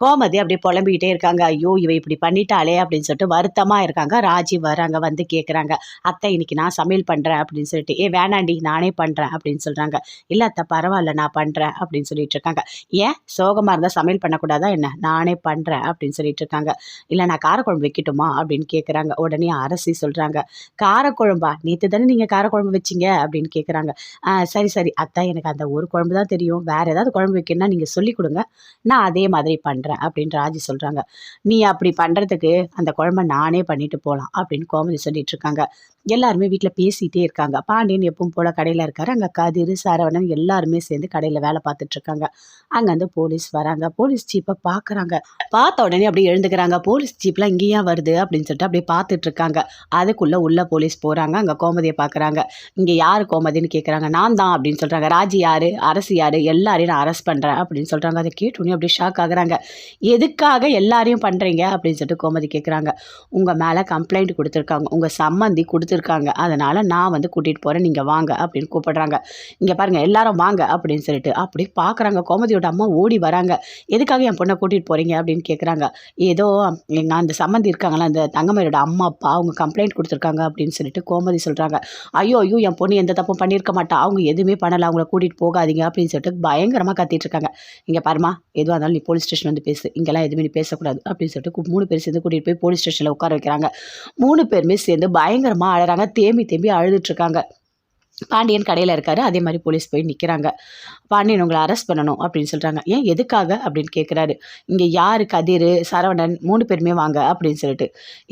கோமதி அப்படியே புலம்பிக்கிட்டே இருக்காங்க. ஐயோ இவ இப்படி பண்ணிட்டாளே அப்படின்னு சொல்லிட்டு வருத்தமாக இருக்காங்க. ராஜி வராங்க வந்து கேட்குறாங்க அத்தை இன்னைக்கு நான் சமையல் பண்ணுறேன் அப்படின்னு சொல்லிட்டு ஏ வேணாண்டி நானே பண்ணுறேன் அப்படின்னு சொல்கிறாங்க இல்லை அத்தை பரவாயில்ல நான் பண்ணுறேன் அப்படின்னு சொல்லிட்டு இருக்காங்க. ஏன்? சோகமாக இருந்தால் சமையல் பண்ணக்கூடாதா என்ன? நானே பண்ணுறேன் அப்படின்னு சொல்லிட்டு இருக்காங்க. இல்லை நான் காரக்குழம்பு வைக்கட்டுமா? அப்படின்னு கேட்குறாங்க உடனே அரசி சொல்கிறாங்க காரக்குழம்பா? நேற்று தானே நீங்கள் காரக்குழம்பு வச்சிங்க அப்படின்னு கேட்குறாங்க சரி சரி. அத்தை எனக்கு அந்த ஒரு குழம்பு தான் தெரியும். வேறு ஏதாவது குழம்பு வைக்கணும்னா நீங்கள் சொல்லி கொடுங்க. நான் அதே மாதிரி பண்ணுறேன் அப்படின்னு ராஜி சொல்கிறாங்க நீ அப்படி பண்ணுறதுக்கு அந்த குழம்ப நானே பண்ணிட்டு போகலாம் அப்படின்னு கோமதி சொல்லிட்டு இருக்காங்க. எல்லாருமே வீட்டில் பேசிகிட்டே இருக்காங்க. பாண்டியன் எப்பவும் போல் கடையில் இருக்காரு. அங்கே கதிர் சரவணன் எல்லாருமே சேர்ந்து கடையில் வேலை பார்த்துட்ருக்காங்க அங்கே வந்து போலீஸ் வராங்க. போலீஸ் ஜீப்பை பார்க்குறாங்க பார்த்த உடனே அப்படியே எழுந்துக்கிறாங்க. போலீஸ் ஜீப்லாம் இங்கேயா வருது அப்படின்னு சொல்லிட்டு அப்படியே பார்த்துட்ருக்காங்க அதுக்குள்ளே உள்ள போலீஸ் போகிறாங்க அங்கே கோமதியை பார்க்குறாங்க இங்கே யார் கோமதின்னு கேட்குறாங்க நான் தான் அப்படின்னு சொல்கிறாங்க ராஜி யார்? அரசு யார்? எல்லாரையும் நான் அரெஸ்ட் பண்ணுறேன் அப்படின்னு சொல்கிறாங்க அதை கேட்டோன்னே அப்படியே ஷாக் ஆகுறாங்க. எதுக்காக எல்லாரையும் பண்ணுறீங்க அப்படின்னு சொல்லிட்டு கோமதி கேட்குறாங்க உங்கள் மேலே கம்ப்ளைண்ட் கொடுத்துருக்காங்க. உங்கள் சம்மந்தி கொடுத்து வச்சுருக்காங்க. அதனால் நான் வந்து கூட்டிகிட்டு போகிறேன் நீங்கள் வாங்க அப்படின்னு கூப்பிடுறாங்க. இங்கே பாருங்கள் எல்லாரும் வாங்க அப்படின்னு சொல்லிட்டு அப்படி பார்க்குறாங்க கோமதியோட அம்மா ஓடி வராங்க. எதுக்காக என் பொண்ணை கூட்டிகிட்டு போகிறீங்க அப்படின்னு கேட்குறாங்க ஏதோ எங்கள் அந்த சம்மந்தி இருக்காங்களா அந்த தங்கமதியோட அம்மா அப்பா அவங்க கம்ப்ளைண்ட் கொடுத்துருக்காங்க அப்படின்னு சொல்லிட்டு கோமதி சொல்கிறாங்க ஐயோ ஐயோ என் பொண்ணு எந்த தப்பும் பண்ணியிருக்க மாட்டா. அவங்க எதுவுமே பண்ணலை. அவங்கள கூட்டிகிட்டு போகாதீங்க அப்படின்னு சொல்லிட்டு பயங்கரமாக கத்திட்டு இருக்காங்க. இங்கே பாருமா எதுவாக இருந்தாலும் நீ போலீஸ் ஸ்டேஷன் வந்து பேசு. இங்கெல்லாம் எதுவுமே நீ பேசக்கூடாது அப்படின்னு சொல்லிட்டு மூணு பேர் சேர்ந்து கூட்டிகிட்டு போய் போலீஸ் ஸ்டேஷனில் உட்கார வைக்கிறாங்க. மூணு பேருமே சேர்ந்து பயங்கரமாக அழறாங்க தேம்பி தேம்பி அழுதுட்டு இருக்காங்க. பாண்டியன் கடையில் இருக்காரு. அதே மாதிரி போலீஸ் போய் நிற்கிறாங்க பாண்டியன் உங்களை அரெஸ்ட் பண்ணணும் அப்படின்னு சொல்கிறாங்க ஏன் எதுக்காக அப்படின்னு கேட்குறாரு இங்கே யார் கதிர் சரவணன் மூணு பேருமே வாங்க அப்படின்னு சொல்லிட்டு.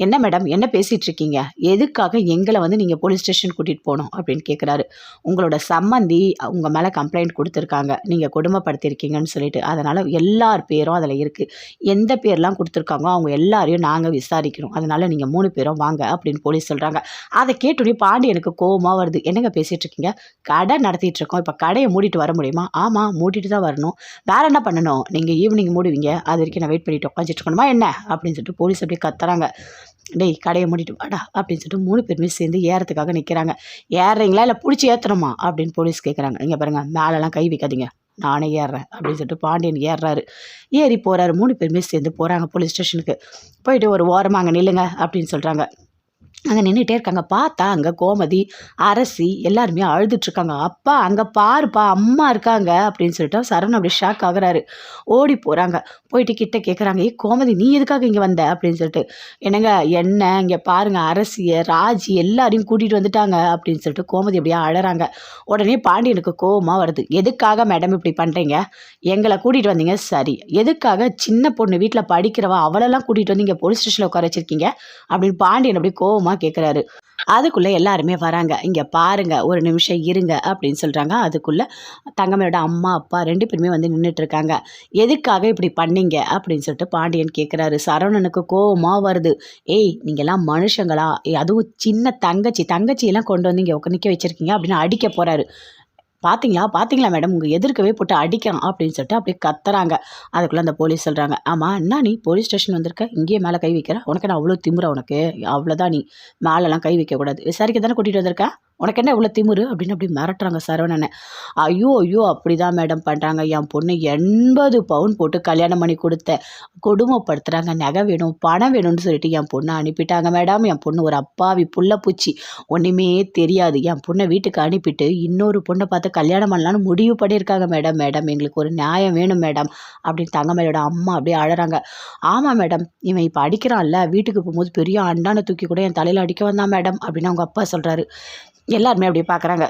என்ன மேடம் என்ன பேசிகிட்டு இருக்கீங்க? எதுக்காக எங்களை வந்து நீங்கள் போலீஸ் ஸ்டேஷன் கூட்டிகிட்டு போகணும் அப்படின்னு கேட்குறாரு உங்களோட சம்மந்தி உங்கள் மேலே கம்ப்ளைண்ட் கொடுத்துருக்காங்க. நீங்கள் கொடுமைப்படுத்தியிருக்கீங்கன்னு சொல்லிட்டு. அதனால் எல்லார் பேரும் அதில் இருக்குது எந்த பேர்லாம் கொடுத்துருக்காங்களோ அவங்க எல்லாரையும் நாங்கள் விசாரிக்கிறோம். அதனால் நீங்கள் மூணு பேரும் வாங்க அப்படின்னு போலீஸ் சொல்கிறாங்க அதை கேட்டோடனே பாண்டியனுக்கு கோபமாக வருது. என்னங்க பேசி இருக்கீங்க கடை நடத்திட்டு இருக்கோம் இப்போ கடையை மூடிட்டு வர முடியுமா? ஆமாம் மூடிட்டு தான் வரணும். வேறு என்ன பண்ணணும்? நீங்கள் ஈவினிங் மூடுவீங்க. அது வரைக்கும் நான் வெயிட் பண்ணிட்டு உட்காந்துட்டு இருக்கணுமா? என்ன? அப்படின்னு சொல்லிட்டு போலீஸ் அப்படியே கத்துறாங்க. டேய் கடையை மூடிட்டு வாடா அப்படின்னு சொல்லிட்டு மூணு பேருமே சேர்ந்து ஏறத்துக்காக நிற்கிறாங்க ஏறுறீங்களா? இல்லை பிடிச்சி ஏற்றணுமா அப்படின்னு போலீஸ் கேட்குறாங்க நீங்கள் பாருங்கள் மேலெலாம் கை வைக்காதீங்க. நானே ஏறுறேன் அப்படின்னு சொல்லிட்டு பாண்டியன் ஏறுறாரு. ஏறி போகிறாரு மூணு பேருமே சேர்ந்து போகிறாங்க போலீஸ் ஸ்டேஷனுக்கு போயிட்டு ஒரு ஓரமாக அங்கே நில்லுங்க அப்படின்னு சொல்கிறாங்க அங்கே நின்றுட்டே இருக்காங்க. பார்த்தா அங்கே கோமதி அரசி எல்லாருமே அழுதுட்ருக்காங்க அப்பா அங்கே பாருப்பா அம்மா இருக்காங்க அப்படின்னு சொல்லிட்டு சரவணன் அப்படி ஷாக் ஆகுறாரு. ஓடி போகிறாங்க போயிட்டு கிட்ட கேட்குறாங்க ஏ கோமதி நீ எதுக்காக இங்கே வந்த? அப்படின்னு சொல்லிட்டு என்னங்க என்ன? இங்கே பாருங்க அரசிய ராஜி எல்லாரையும் கூட்டிகிட்டு வந்துட்டாங்க. அப்படின்னு சொல்லிட்டு கோமதி அப்படியே அழறாங்க. உடனே பாண்டியனுக்கு கோபமாக வருது. எதுக்காக மேடம் இப்படி பண்ணுறீங்க எங்களை கூட்டிகிட்டு வந்தீங்க சரி. எதுக்காக சின்ன பொண்ணு வீட்டில் படிக்கிறவா அவளெல்லாம் கூட்டிகிட்டு வந்து இங்கே போலீஸ் ஸ்டேஷனில் உட்கார வச்சிருக்கீங்க? அப்படின்னு பாண்டியன் அப்படியே கோபமாக கோவமாக கேட்குறாரு அதுக்குள்ளே எல்லாருமே வராங்க. இங்கே பாருங்க ஒரு நிமிஷம் இருங்க அப்படின்னு சொல்கிறாங்க அதுக்குள்ளே தங்கமையோட அம்மா அப்பா ரெண்டு பேருமே வந்து நின்றுட்டு இருக்காங்க எதுக்காக இப்படி பண்ணீங்க? அப்படின்னு சொல்லிட்டு பாண்டியன் கேட்குறாரு சரவணனுக்கு கோபமாக வருது. ஏய் நீங்கள்லாம் மனுஷங்களா? அதுவும் சின்ன தங்கச்சி தங்கச்சியெல்லாம் கொண்டு வந்து இங்கே நிற்க வச்சுருக்கீங்க அப்படின்னு அடிக்க போகிறாரு பார்த்தீங்களா பார்த்தீங்களா மேடம் உங்கள் எதிர்க்கவே போட்டு அடிக்கிறான் அப்படின்னு சொல்லிட்டு அப்படியே கத்துறாங்க. அதுக்குள்ளே அந்த போலீஸ் சொல்கிறாங்க ஆமாம் என்ன நீ போலீஸ் ஸ்டேஷன் வந்திருக்க? இங்கேயே மேலே கை வைக்கிற? உனக்கு நான் அவ்வளோ திமுற உனக்கு? அவ்வளோதான் நீ மேலெல்லாம் கை வைக்கக்கூடாது. விசாரிக்க தானே கூட்டிகிட்டு வந்திருக்கேன் உனக்கு என்ன இவ்வளோ திமுரு? அப்படின்னு அப்படி மிரட்டுறாங்க சரவணனை. ஐயோ ஐயோ அப்படி தான் மேடம் பண்ணுறாங்க என் பொண்ணு எண்பது பவுன் போட்டு கல்யாணம் பண்ணி கொடுத்த கொடுமைப்படுத்துகிறாங்க நகை வேணும் பணம் வேணும்னு சொல்லிட்டு என் பொண்ணை அனுப்பிட்டாங்க மேடம் என் பொண்ணு ஒரு அப்பாவி புள்ள பூச்சி. ஒன்றுமே தெரியாது. என் பொண்ணை வீட்டுக்கு அனுப்பிட்டு இன்னொரு பொண்ணை பார்த்து கல்யாணம் பண்ணலான்னு முடிவு பண்ணியிருக்காங்க மேடம் மேடம் எங்களுக்கு ஒரு நியாயம் வேணும் மேடம் அப்படின்னு தங்கமேலோட அம்மா அப்படியே அழறாங்க. ஆமாம் மேடம் இவன் இப்போ அடிக்கிறான்ல. வீட்டுக்கு போகும்போது பெரிய அண்டானை தூக்கி கூட என் தலையில் அடிக்க வந்தான் மேடம் அப்படின்னு அவங்க அப்பா சொல்கிறாரு எல்லாருமே அப்படி பார்க்குறாங்க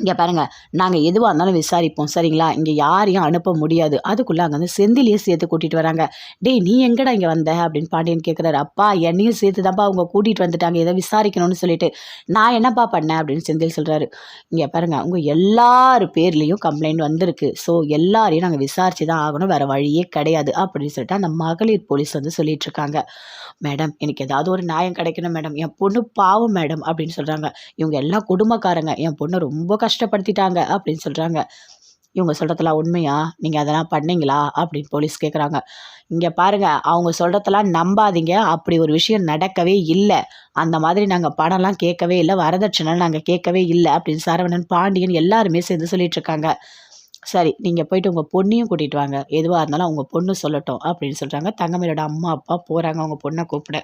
இங்கே பாருங்கள் நாங்கள் எதுவாக இருந்தாலும் விசாரிப்போம். சரிங்களா? இங்கே யாரையும் அனுப்ப முடியாது. அதுக்குள்ளே அங்கே வந்து செந்திலையே சேர்த்து கூட்டிகிட்டு வராங்க. டேய் நீ எங்கடா இங்கே வந்த? அப்படின்னு பாண்டியன் கேட்குறாரு அப்பா என்னையும் சேர்த்து தான்ப்பா அவங்க கூட்டிகிட்டு வந்துட்டாங்க. எதை விசாரிக்கணும்னு சொல்லிட்டு. நான் என்னப்பா பண்ணேன்? அப்படின்னு செந்தில் சொல்கிறாரு இங்கே பாருங்கள் உங்கள் எல்லார் பேர்லேயும் கம்ப்ளைண்ட் வந்திருக்கு. ஸோ எல்லாரையும் நாங்கள் விசாரிச்சு தான் ஆகணும். வேறு வழியே கிடையாது. அப்படின்னு சொல்லிட்டு அந்த மகளிர் போலீஸ் வந்து சொல்லிட்டு இருக்காங்க. மேடம் எனக்கு ஏதாவது ஒரு நியாயம் கிடைக்கணும் மேடம். என் பொண்ணு பாவம் மேடம். அப்படின்னு சொல்கிறாங்க இவங்க எல்லாம் குடும்பக்காரங்க. என் பொண்ணை ரொம்ப கஷ்டப்படுத்திட்டாங்க அப்படின்னு சொல்கிறாங்க இவங்க சொல்கிறதெல்லாம் உண்மையா? நீங்கள் அதெல்லாம் பண்ணீங்களா? அப்படின்னு போலீஸ் கேட்குறாங்க இங்கே பாருங்கள் அவங்க சொல்கிறதெல்லாம் நம்பாதீங்க. அப்படி ஒரு விஷயம் நடக்கவே இல்லை. அந்த மாதிரி நாங்கள் பணம்லாம் கேட்கவே இல்லை. வரதட்சணை நாங்கள் கேட்கவே இல்லை அப்படின்னு சரவணன் பாண்டியன் எல்லாருமே சேர்ந்து சொல்லிகிட்ருக்காங்க சரி நீங்கள் போயிட்டு உங்கள் பொண்ணையும் கூட்டிகிட்டு வாங்க. எதுவாக இருந்தாலும் அவங்க பொண்ணு சொல்லட்டும் அப்படின்னு சொல்கிறாங்க தங்கமயிலோட அம்மா அப்பா போகிறாங்க அவங்க பொண்ணை கூப்பிட.